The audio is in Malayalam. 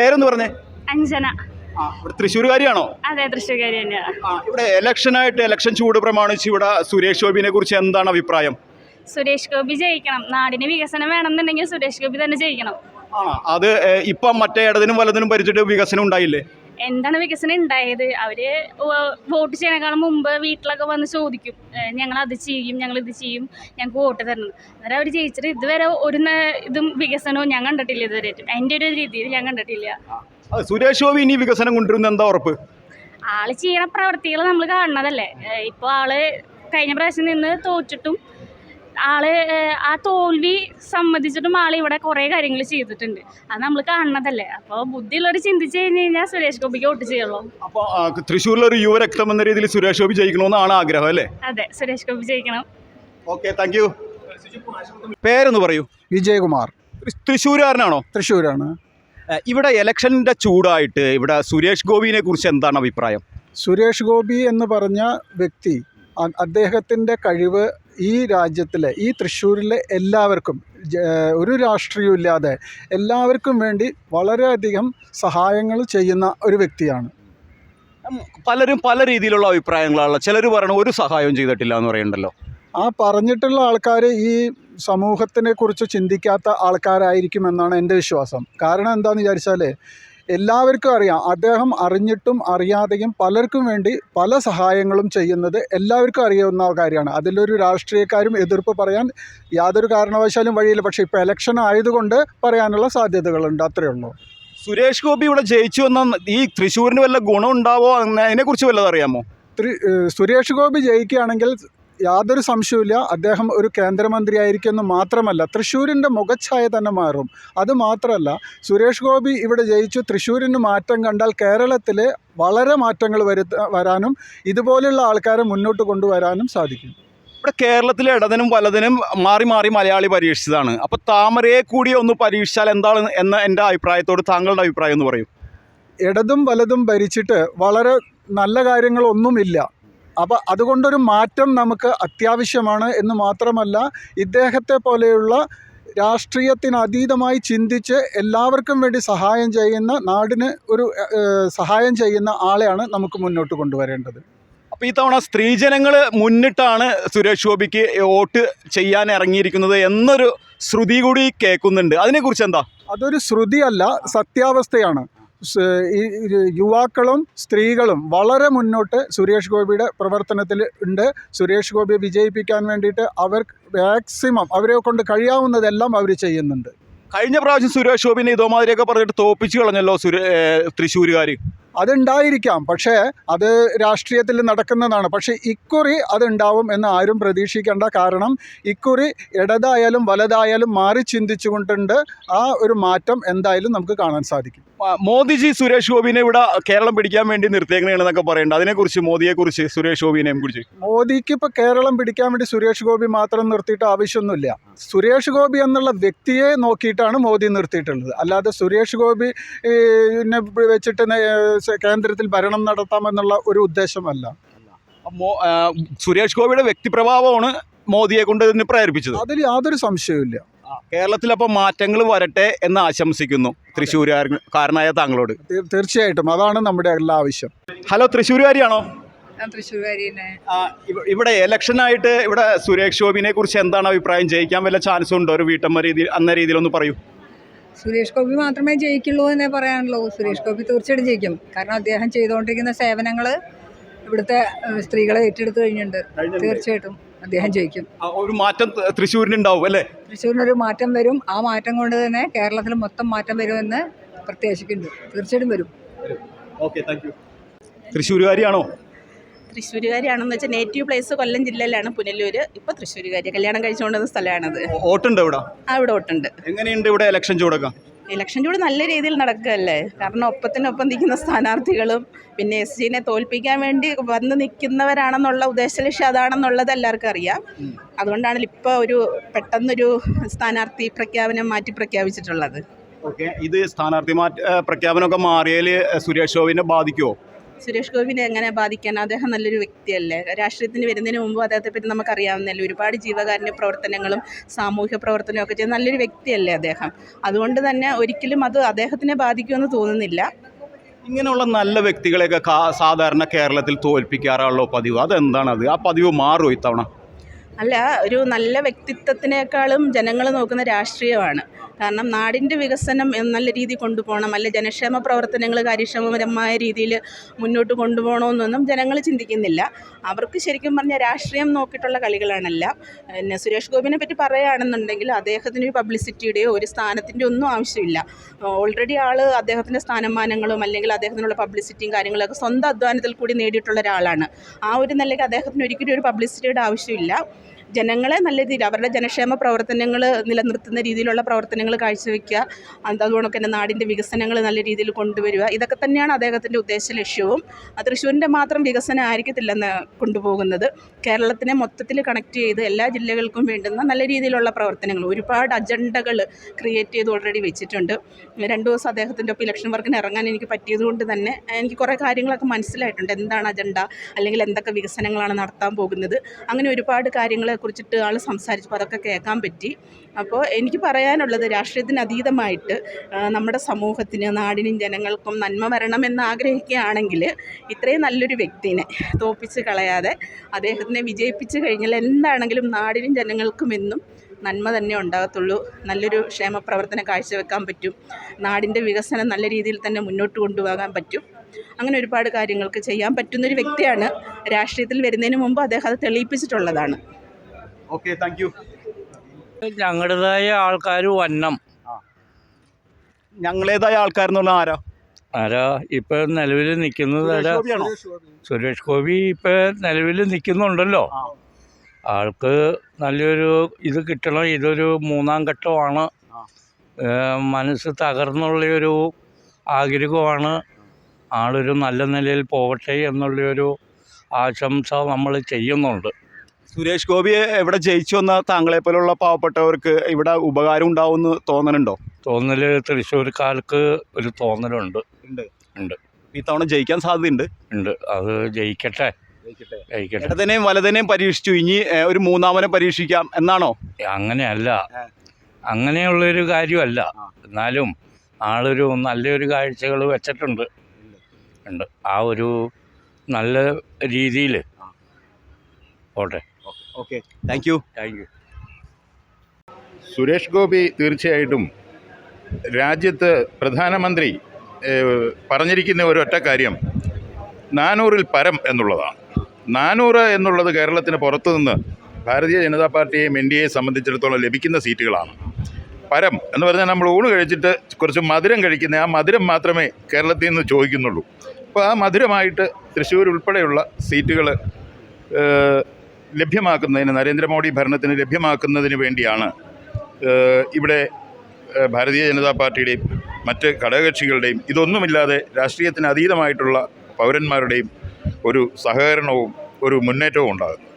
പേരൊന്ന് പറഞ്ഞേ. അഞ്ജന. തൃശ്ശൂർകാരിയാണോ അതെ തൃശ്ശൂർകാരി ഇവിടെ ഇലക്ഷനായിട്ട് ഇലക്ഷൻ ചൂട് പ്രമാണിച്ച് ഇവിടെ സുരേഷ് ഗോപിനെ കുറിച്ച് എന്താണ് അഭിപ്രായം? സുരേഷ് ഗോപി ജയിക്കണം. നാടിന് വികസനം വേണമെന്നുണ്ടെങ്കിൽ സുരേഷ് ഗോപി തന്നെ ജയിക്കണം. അത് ഇപ്പം മറ്റേ ഇടതിനും വലതിനും ഭരിച്ചിട്ട് വികസനം ഉണ്ടായില്ലേ? എന്താണ് വികസനം ഉണ്ടായത്? അവർ വോട്ട് ചെയ്യണേക്കാളും മുമ്പ് വീട്ടിലൊക്കെ വന്ന് ചോദിക്കും. ഞങ്ങൾ അത് ചെയ്യും ഞങ്ങൾ ഇത് ചെയ്യും ഞങ്ങൾക്ക് വോട്ട് തരണം. അന്നേരം അവർ ജയിച്ചിട്ട് ഇതുവരെ ഒരു ഇതും വികസനവും ഞാൻ കണ്ടിട്ടില്ല ഇതുവരെ. എന്റെ ഒരു രീതിയിൽ ഞാൻ കണ്ടിട്ടില്ല. സുരേഷ് ഗോപി ഇനി വികസനം കൊണ്ടുവരുന്ന എന്താ ഉറപ്പ്? ആൾ ചെയ്യണ പ്രവർത്തികൾ നമ്മൾ കാണണതല്ലേ ഇപ്പൊ ആൾ കഴിഞ്ഞ പ്രാവശ്യം നിന്ന് തോറ്റിട്ടും ആൾ ആ തോൽവി സമ്മതിച്ചിട്ടും ആൾ ഇവിടെ കുറേ കാര്യങ്ങൾ ചെയ്തിട്ടുണ്ട്. അത് നമ്മൾ കാണുന്നതല്ലേ. അപ്പോൾ ബുദ്ധിയുള്ളവർ ചിന്തിച്ച് കഴിഞ്ഞ് കഴിഞ്ഞാൽ സുരേഷ് ഗോപിക്ക് വോട്ട് ചെയ്യുള്ളൂ. അപ്പോൾ തൃശ്ശൂരിൽ ഒരു യുവരക്തം എന്ന രീതിയിൽ സുരേഷ് ഗോപി ജയിക്കണമെന്നാണ് ആഗ്രഹം അല്ലേ? അതെ സുരേഷ് ഗോപി ജയിക്കണം. ഓക്കെ താങ്ക് യു പേരൊന്ന് പറയൂ. വിജയകുമാർ. തൃശ്ശൂരുകാരനാണോ? തൃശ്ശൂരാണ്. ഇവിടെ ഇലക്ഷന്റെ ചൂടായിട്ട് ഇവിടെ സുരേഷ് ഗോപിനെ കുറിച്ച് എന്താണ് അഭിപ്രായം? സുരേഷ് ഗോപി എന്ന് പറഞ്ഞ വ്യക്തി അദ്ദേഹത്തിന്റെ കഴിവ് ഈ രാജ്യത്തിലെ ഈ തൃശ്ശൂരിലെ എല്ലാവർക്കും ഒരു രാഷ്ട്രീയവും ഇല്ലാതെ എല്ലാവർക്കും വേണ്ടി വളരെയധികം സഹായങ്ങൾ ചെയ്യുന്ന ഒരു വ്യക്തിയാണ്. പലരും പല രീതിയിലുള്ള അഭിപ്രായങ്ങളാണല്ലോ. ചിലർ പറയണ ഒരു സഹായവും ചെയ്തിട്ടില്ല എന്ന് പറയുന്നുണ്ടല്ലോ. ആ പറഞ്ഞിട്ടുള്ള ആൾക്കാർ ഈ സമൂഹത്തിനെ കുറിച്ച് ചിന്തിക്കാത്ത ആൾക്കാരായിരിക്കുമെന്നാണ് എന്റെ വിശ്വാസം. കാരണം എന്താണെന്ന് വിചാരിച്ചാൽ എല്ലാവർക്കും അറിയാം. അദ്ദേഹം അറിഞ്ഞിട്ടും അറിയാതെയും പലർക്കും വേണ്ടി പല സഹായങ്ങളും ചെയ്യുന്നത് എല്ലാവർക്കും അറിയാവുന്ന കാര്യമാണ് അതിലൊരു രാഷ്ട്രീയക്കാരും എതിർപ്പ് പറയാൻ യാതൊരു കാരണവശാലും വഴിയില്ല. പക്ഷേ ഇപ്പോൾ ഇലക്ഷൻ ആയതുകൊണ്ട് പറയാനുള്ള സാധ്യതകളുണ്ട്. അത്രയേ ഉള്ളൂ. സുരേഷ് ഗോപി ഇവിടെ ജയിച്ചു വന്ന ഈ തൃശ്ശൂരിന് വല്ല ഗുണം ഉണ്ടാവോ വല്ലതും അറിയാമോ? സുരേഷ് ഗോപി ജയിക്കുകയാണെങ്കിൽ യാതൊരു സംശയവുമില്ല. അദ്ദേഹം ഒരു കേന്ദ്രമന്ത്രിയായിരിക്കുമെന്ന് മാത്രമല്ല തൃശ്ശൂരിന്റെ മുഖച്ഛായ തന്നെ മാറും. അത് മാത്രമല്ല സുരേഷ് ഗോപി ഇവിടെ ജയിച്ചു. തൃശ്ശൂരിന് മാറ്റം കണ്ടാൽ കേരളത്തിൽ വളരെ മാറ്റങ്ങൾ വരുത്ത വരാനും ഇതുപോലെയുള്ള ആൾക്കാരെ മുന്നോട്ട് കൊണ്ടുവരാനും സാധിക്കും. ഇവിടെ കേരളത്തിലെ ഇടതിനും വലതിനും മാറി മാറി മലയാളി പരീക്ഷിച്ചതാണ്. അപ്പോൾ താമരയെ കൂടി ഒന്ന് പരീക്ഷിച്ചാൽ എന്താണ് എന്ന എന്റെ അഭിപ്രായത്തോട് താങ്കളുടെ അഭിപ്രായം എന്ന് പറയും. ഇടതും വലതും ഭരിച്ചിട്ട് വളരെ നല്ല കാര്യങ്ങളൊന്നുമില്ല. അപ്പോൾ അതുകൊണ്ടൊരു മാറ്റം നമുക്ക് അത്യാവശ്യമാണ് എന്ന് മാത്രമല്ല ഇദ്ദേഹത്തെ പോലെയുള്ള രാഷ്ട്രീയത്തിന് അതീതമായി ചിന്തിച്ച് എല്ലാവർക്കും വേണ്ടി സഹായം ചെയ്യുന്ന നാടിന് ഒരു സഹായം ചെയ്യുന്ന ആളെയാണ് നമുക്ക് മുന്നോട്ട് കൊണ്ടുവരേണ്ടത്. അപ്പോൾ ഈ തവണ സ്ത്രീജനങ്ങൾ മുന്നിട്ടാണ് സുരേഷ് ഗോപിക്ക് വോട്ട് ചെയ്യാൻ ഇറങ്ങിയിരിക്കുന്നത് എന്നൊരു ശ്രുതി കൂടി കേൾക്കുന്നുണ്ട്. അതിനെക്കുറിച്ച് എന്താ? അതൊരു ശ്രുതിയല്ല സത്യാവസ്ഥയാണ്. ഈ യുവാക്കളും സ്ത്രീകളും വളരെ മുന്നോട്ട് സുരേഷ് ഗോപിയുടെ പ്രവർത്തനത്തിൽ ഉണ്ട്. സുരേഷ് ഗോപിയെ വിജയിപ്പിക്കാൻ വേണ്ടിയിട്ട് അവർ മാക്സിമം അവരെ കൊണ്ട് കഴിയാവുന്നതെല്ലാം അവർ ചെയ്യുന്നുണ്ട്. കഴിഞ്ഞ പ്രാവശ്യം സുരേഷ് ഗോപിനെ ഇതോമാതിരിയൊക്കെ പറഞ്ഞിട്ട് തോപ്പിച്ചു കളഞ്ഞല്ലോ സുരേ തൃശ്ശൂരുകാർ അതുണ്ടായിരിക്കാം. പക്ഷേ അത് രാഷ്ട്രീയത്തിൽ നടക്കുന്നതാണ്. പക്ഷേ ഇക്കുറി അതുണ്ടാവും എന്ന് ആരും പ്രതീക്ഷിക്കേണ്ട കാരണം ഇക്കുറി ഇടതായാലും വലതായാലും മാറി ചിന്തിച്ചുകൊണ്ടുണ്ട് ആ ഒരു മാറ്റം എന്തായാലും നമുക്ക് കാണാൻ സാധിക്കും. മോദിജി സുരേഷ് ഗോപിനെ ഇവിടെ കേരളം പിടിക്കാൻ വേണ്ടി നിർത്തിയേക്കണെന്നൊക്കെ പറയുന്നുണ്ട് അതിനെക്കുറിച്ച് മോദിയെക്കുറിച്ച് സുരേഷ് ഗോപിനെയും കുറിച്ച്. മോദിക്ക് ഇപ്പോൾ കേരളം പിടിക്കാൻ വേണ്ടി സുരേഷ് ഗോപി മാത്രം നിർത്തിയിട്ട് ആവശ്യമൊന്നുമില്ല. സുരേഷ് ഗോപി എന്നുള്ള വ്യക്തിയെ നോക്കിയിട്ടാണ് മോദി നിർത്തിയിട്ടുള്ളത്. അല്ലാതെ സുരേഷ് ഗോപി വെച്ചിട്ട് കേന്ദ്രത്തിൽ ഭരണം നടത്താമെന്നുള്ള ഒരു ഉദ്ദേശമല്ല. സുരേഷ് ഗോപിയുടെ വ്യക്തിപ്രഭാവമാണ് മോദിയെ കൊണ്ട് ഇതിന് പ്രേരിപ്പിച്ചത്. അതിൽ യാതൊരു സംശയവുമില്ല. കേരളത്തിലപ്പോൾ മാറ്റങ്ങൾ വരട്ടെ എന്ന് ആശംസിക്കുന്നു തൃശ്ശൂരുകാരനായ താങ്കളോട്. തീർച്ചയായിട്ടും. അതാണ് നമ്മുടെ എല്ലാ ആവശ്യം. ഹലോ തൃശ്ശൂരുകാരിയാണോ? ഞാൻ തൃശ്ശൂർകാരി തന്നെ ആ, ഇവ- ഇവിടെ ഇലക്ഷനായിട്ട് ഇവിടെ സുരേഷ് ഗോപിനെ കുറിച്ച് എന്താണ് അഭിപ്രായം? ജയിക്കാൻ വല്ല ചാൻസ് ഉണ്ടോ? ഒരു വീട്ടമ്മ രീതി അന്ന രീതിയിലൊന്ന് പറയൂ. സുരേഷ് ഗോപി മാത്രമേ ജയിക്കുള്ളൂ എന്നേ പറയാനുള്ളൂ. സുരേഷ് ഗോപി തീർച്ചയായിട്ടും ജയിക്കും. കാരണം അദ്ദേഹം ചെയ്തുകൊണ്ടിരിക്കുന്ന സേവനങ്ങൾ ഇവിടുത്തെ ഏഹ്, സ്ത്രീകളെ ഏറ്റെടുത്തു കഴിഞ്ഞിട്ടുണ്ട്. തീർച്ചയായിട്ടും അദ്ദേഹം ജയിക്കും. ആ, ഒരു മാറ്റം ത- തൃശ്ശൂരിന് ഉണ്ടാവും അല്ലേ? തൃശ്ശൂരിനൊരു മാറ്റം വരും. ആ മാറ്റം കൊണ്ട് തന്നെ കേരളത്തിൽ മൊത്തം മാറ്റം വരുമെന്ന് പ്രത്യാശിക്കുന്നുണ്ട്. തീർച്ചയായിട്ടും വരും. Okay thank you. തൃശ്ശൂരുകാരിയാണോ? തൃശ്ശൂരുകാരിയാണെന്ന് വെച്ചാൽ നേറ്റീവ് പ്ലേസ് കൊല്ലം ജില്ലയിലാണ് പുനലൂര്. ഇപ്പൊ തൃശ്ശൂരുകാരി കല്യാണം കഴിച്ചുകൊണ്ടിരുന്ന സ്ഥലമാണത്. ഓട്ടുണ്ട് ഇവിടെ? ആ ഇവിടെ ഓട്ടുണ്ട്. എങ്ങനെയുണ്ട് ഇവിടെ ഇലക്ഷൻ ചൂടൊക്കെ? ഇലക്ഷൻ ചൂട് നല്ല രീതിയിൽ നടക്കുകയല്ലേ? കാരണം ഒപ്പത്തിനൊപ്പം നിൽക്കുന്ന സ്ഥാനാർത്ഥികളും പിന്നെ എസ് ജിനെ തോൽപ്പിക്കാൻ വേണ്ടി വന്ന് നിൽക്കുന്നവരാണെന്നുള്ള ഉദ്ദേശലക്ഷ്യം അതാണെന്നുള്ളത് എല്ലാവർക്കും അറിയാം. അതുകൊണ്ടാണ് ഇപ്പോൾ ഒരു പെട്ടെന്നൊരു സ്ഥാനാർത്ഥി പ്രഖ്യാപനം മാറ്റി പ്രഖ്യാപിച്ചിട്ടുള്ളത്. ഓക്കെ. ഇത് സ്ഥാനാർത്ഥി മാറ്റ പ്രഖ്യാപനമൊക്കെ മാറിയാൽ സുരേഷ് ഗോപിനെ ബാധിക്കുമോ സുരേഷ് ഗോപിനെ എങ്ങനെ ബാധിക്കാൻ? അദ്ദേഹം നല്ലൊരു വ്യക്തിയല്ലേ. രാഷ്ട്രീയത്തിന് വരുന്നതിന് മുമ്പ് അദ്ദേഹത്തെ പറ്റി നമുക്കറിയാവുന്നല്ലേ ഒരുപാട് ജീവകാരുണ്യ പ്രവർത്തനങ്ങളും സാമൂഹ്യ പ്രവർത്തനവും ഒക്കെ ചെയ്യുന്ന നല്ലൊരു വ്യക്തിയല്ലേ അദ്ദേഹം. അതുകൊണ്ട് തന്നെ ഒരിക്കലും അത് അദ്ദേഹത്തിനെ ബാധിക്കുമെന്ന് തോന്നുന്നില്ല. ഇങ്ങനെയുള്ള നല്ല വ്യക്തികളെയൊക്കെ സാധാരണ കേരളത്തിൽ തോൽപ്പിക്കാറുള്ള പതിവ് അതെന്താണത് അത് ആ പതിവ് മാറുമോ ഇത്തവണ? അല്ല ഒരു നല്ല വ്യക്തിത്വത്തിനേക്കാളും ജനങ്ങൾ നോക്കുന്ന രാഷ്ട്രീയമാണ്. കാരണം നാടിന്റെ വികസനം നല്ല രീതിയിൽ കൊണ്ടുപോകണം അല്ലെ ജനക്ഷേമ പ്രവർത്തനങ്ങൾ കാര്യക്ഷമപരമായ രീതിയിൽ മുന്നോട്ട് കൊണ്ടുപോകണമെന്നൊന്നും ജനങ്ങൾ ചിന്തിക്കുന്നില്ല. അവർക്ക് ശരിക്കും പറഞ്ഞാൽ രാഷ്ട്രീയം നോക്കിയിട്ടുള്ള കളികളാണല്ല. പിന്നെ സുരേഷ് ഗോപിനെ പറ്റി പറയുകയാണെന്നുണ്ടെങ്കിൽ അദ്ദേഹത്തിന് ഒരു പബ്ലിസിറ്റിയുടെയോ ഒരു സ്ഥാനത്തിന്റെ ഒന്നും ആവശ്യമില്ല. ഓൾറെഡി ആൾ അദ്ദേഹത്തിന്റെ സ്ഥാനമാനങ്ങളും അല്ലെങ്കിൽ അദ്ദേഹത്തിനുള്ള പബ്ലിസിറ്റിയും കാര്യങ്ങളൊക്കെ സ്വന്തം അധ്വാനത്തിൽ കൂടി നേടിയിട്ടുള്ള ഒരാളാണ്. ആ ഒരു നിലയ്ക്ക് അദ്ദേഹത്തിന് ഒരിക്കലും ഒരു പബ്ലിസിറ്റിയുടെ ആവശ്യമില്ല. ജനങ്ങളെ നല്ല രീതിയിൽ അവരുടെ ജനക്ഷേമ പ്രവർത്തനങ്ങൾ നിലനിർത്തുന്ന രീതിയിലുള്ള പ്രവർത്തനങ്ങൾ കാഴ്ചവെക്കുക. അത് അതുകൊണ്ട് തന്നെ നാടിന്റെ വികസനങ്ങൾ നല്ല രീതിയിൽ കൊണ്ടുവരിക. ഇതൊക്കെ തന്നെയാണ് അദ്ദേഹത്തിന്റെ ഉദ്ദേശ ലക്ഷ്യവും. തൃശ്ശൂരിന്റെ മാത്രം വികസനം ആയിരിക്കത്തില്ലെന്ന് കൊണ്ടുപോകുന്നത്. കേരളത്തിനെ മൊത്തത്തിൽ കണക്ട് ചെയ്ത് എല്ലാ ജില്ലകൾക്കും വേണ്ടുന്ന നല്ല രീതിയിലുള്ള പ്രവർത്തനങ്ങൾ. ഒരുപാട് അജണ്ടകൾ ക്രിയേറ്റ് ചെയ്ത് ഓൾറെഡി വെച്ചിട്ടുണ്ട്. രണ്ട് ദിവസം അദ്ദേഹത്തിന്റെ ഒപ്പം ഇലക്ഷൻ വർക്കിന് ഇറങ്ങാൻ എനിക്ക് പറ്റിയതുകൊണ്ട് തന്നെ എനിക്ക് കുറേ കാര്യങ്ങളൊക്കെ മനസ്സിലായിട്ടുണ്ട്. എന്താണ് അജണ്ട അല്ലെങ്കിൽ എന്തൊക്കെ വികസനങ്ങളാണ് നടത്താൻ പോകുന്നത്? അങ്ങനെ ഒരുപാട് കാര്യങ്ങളെ കുറിച്ചിട്ട് ആൾ സംസാരിച്ചപ്പോൾ അതൊക്കെ കേൾക്കാൻ പറ്റി. അപ്പോൾ എനിക്ക് പറയാനുള്ളത് രാഷ്ട്രീയത്തിന് അതീതമായിട്ട് നമ്മുടെ സമൂഹത്തിന് നാടിനും ജനങ്ങൾക്കും നന്മ വരണമെന്ന് ആഗ്രഹിക്കുകയാണെങ്കിൽ ഇത്രയും നല്ലൊരു വ്യക്തിനെ തോപ്പിച്ച് കളയാതെ അദ്ദേഹത്തിനെ വിജയിപ്പിച്ച് കഴിഞ്ഞാൽ എന്താണെങ്കിലും നാടിനും ജനങ്ങൾക്കും എന്നും നന്മ തന്നെ ഉണ്ടാകത്തുള്ളൂ. നല്ലൊരു ക്ഷേമപ്രവർത്തനം കാഴ്ചവെക്കാൻ പറ്റും. നാടിന്റെ വികസനം നല്ല രീതിയിൽ തന്നെ മുന്നോട്ട് കൊണ്ടുപോകാൻ പറ്റും. അങ്ങനെ ഒരുപാട് കാര്യങ്ങൾക്ക് ചെയ്യാൻ പറ്റുന്നൊരു വ്യക്തിയാണ്. രാഷ്ട്രീയത്തിൽ വരുന്നതിന് മുമ്പ് അദ്ദേഹം അത് തെളിയിപ്പിച്ചിട്ടുള്ളതാണ്. ഓക്കെ താങ്ക് യു ഞങ്ങളുടേതായ ആൾക്കാർ വന്നം. ഞങ്ങളേതായ ആൾക്കാരെന്ന് പറഞ്ഞാൽ ആരാ? ആരാ? ഇപ്പൊ നിലവിൽ നിൽക്കുന്നത് ആരാ? സുരേഷ് ഗോപി ഇപ്പൊ നിലവിൽ നിൽക്കുന്നുണ്ടല്ലോ. ആൾക്ക് നല്ലൊരു ഇത് കിട്ടണം. ഇതൊരു മൂന്നാം ഘട്ടമാണ്. മനസ്സ് തകർന്നുള്ളൊരു ആഗ്രഹമാണ്. ആളൊരു നല്ല നിലയിൽ പോകട്ടെ എന്നുള്ളൊരു ആശംസ നമ്മൾ ചെയ്യുന്നുണ്ട്. സുരേഷ് ഗോപിയെ എവിടെ ജയിച്ചു വന്ന താങ്കളെ പോലുള്ള പാവപ്പെട്ടവർക്ക് ഇവിടെ ഉപകാരം ഉണ്ടാവുമെന്ന് തോന്നലുണ്ടോ? തോന്നൽ തൃശ്ശൂർക്കാർക്ക് ഒരു തോന്നലുണ്ട്. ഉണ്ട്. ഉണ്ട്. ഇത്തവണ ജയിക്കാൻ സാധ്യതയുണ്ട്? ഉണ്ട്. അത് ജയിക്കട്ടെ. ജയിക്കട്ടെ. ഇടതിനെയും വലതിനെയും പരീക്ഷിച്ചു. ഇനി ഒരു മൂന്നാമനെ പരീക്ഷിക്കാം എന്നാണോ? അങ്ങനെയല്ല. അങ്ങനെയുള്ള അങ്ങനെയുള്ളൊരു കാര്യമല്ല. എന്നാലും ആളൊരു നല്ലൊരു കാഴ്ചകൾ വെച്ചിട്ടുണ്ട്. ഉണ്ട്. ആ ഒരു നല്ല രീതിയിൽ പോട്ടെ. Okay thank you thank you Suresh Gopi തീർച്ചയായിട്ടും രാജ്യത്ത് പ്രധാനമന്ത്രി പറഞ്ഞിരിക്കുന്ന ഒരൊറ്റ കാര്യം. നാനൂറിൽ പരം എന്നുള്ളതാണ്. നാനൂറ് എന്നുള്ളത് കേരളത്തിന് പുറത്തു നിന്ന് ഭാരതീയ ജനതാ പാർട്ടിയെയും എൻ ഡി എയെ സംബന്ധിച്ചിടത്തോളം ലഭിക്കുന്ന സീറ്റുകളാണ്. പരം എന്ന് പറഞ്ഞാൽ നമ്മൾ ഊണ് കഴിച്ചിട്ട് കുറച്ച് മധുരം കഴിക്കുന്ന ആ മധുരം മാത്രമേ കേരളത്തിൽ നിന്ന് ചോദിക്കുന്നുള്ളൂ. അപ്പോൾ ആ മധുരമായിട്ട് തൃശ്ശൂർ ഉൾപ്പെടെയുള്ള സീറ്റുകൾ ലഭ്യമാക്കുന്നതിന് നരേന്ദ്രമോദി ഭരണത്തിന് ലഭ്യമാക്കുന്നതിന് വേണ്ടിയാണ് ഇവിടെ ഭാരതീയ ജനതാ പാർട്ടിയുടെയും മറ്റ് ഘടകകക്ഷികളുടെയും ഇതൊന്നുമില്ലാതെ രാഷ്ട്രീയത്തിന് അതീതമായിട്ടുള്ള പൗരന്മാരുടെയും ഒരു സഹകരണവും ഒരു മുന്നേറ്റവും ഉണ്ടാകും